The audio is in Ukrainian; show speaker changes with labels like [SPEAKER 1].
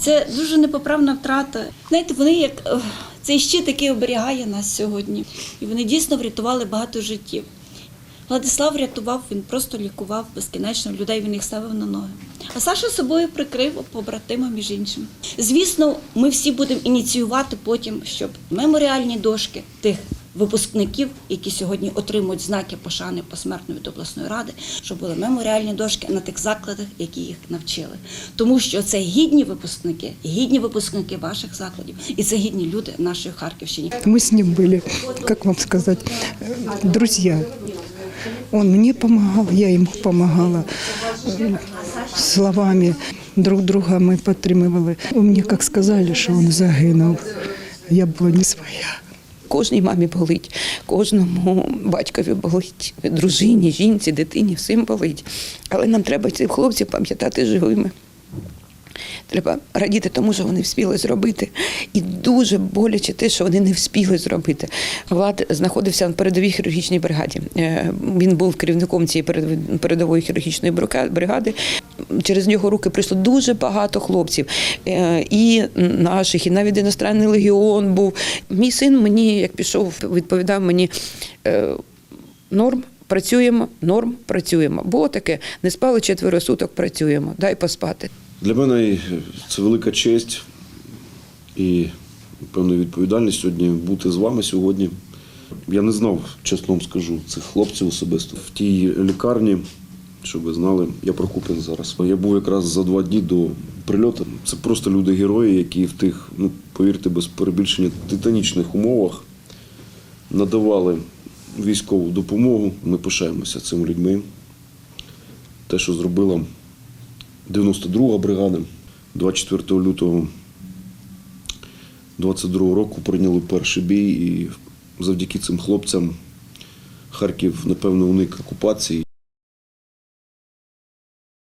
[SPEAKER 1] Це дуже непоправна втрата. Знаєте, вони як цей щит, який оберігає нас сьогодні. І вони дійсно врятували багато життів. Владислав рятував, він просто лікував безкінечно людей, він їх ставив на ноги. А Саша собою прикрив побратима, між іншим. Звісно, ми всі будемо ініціювати потім, щоб меморіальні дошки тих випускників, які сьогодні отримують знаки пошани посмертно від обласної ради, щоб були меморіальні дошки на тих закладах, які їх навчили. Тому що це гідні випускники, гідні випускники ваших закладів, і це гідні люди нашої Харківщини.
[SPEAKER 2] Мы с ним были, как вам сказать, э, друзья. Он мне помогал, я ему помогала э, словами. Друг друга ми підтримували. Мені як сказали, що він загинув, я була не своя.
[SPEAKER 3] Кожній мамі болить, кожному батькові болить, дружині, жінці, дитині, всім болить. Але нам треба цих хлопців пам'ятати живими. Треба радіти тому, що вони вспіли зробити. І дуже боляче те, що вони не вспіли зробити. Влад знаходився на передовій хірургічній бригаді. Е, Він був керівником цієї передової хірургічної бригади. Через нього руки прийшло дуже багато хлопців. Е, І наших, і навіть іностранний легіон був. Мій син мені, як пішов, відповідав мені е, норм. Працюємо, норм, працюємо. Було таке, не спали четверо суток, працюємо, дай поспати.
[SPEAKER 4] Для мене це велика честь і певна відповідальність сьогодні бути з вами сьогодні. Я не знав, чесно вам скажу, цих хлопців особисто. В тій лікарні, щоб ви знали, я Прокупин зараз. Я був якраз за два дні до прильоту. Це просто люди-герої, які в тих, ну повірте, без перебільшення титанічних умовах надавали військову допомогу. Ми пишаємося цими людьми. Те, що зробила 92-га бригада 24 лютого 22 року прийняли перший бій, і завдяки цим хлопцям Харків, напевно, уник окупації.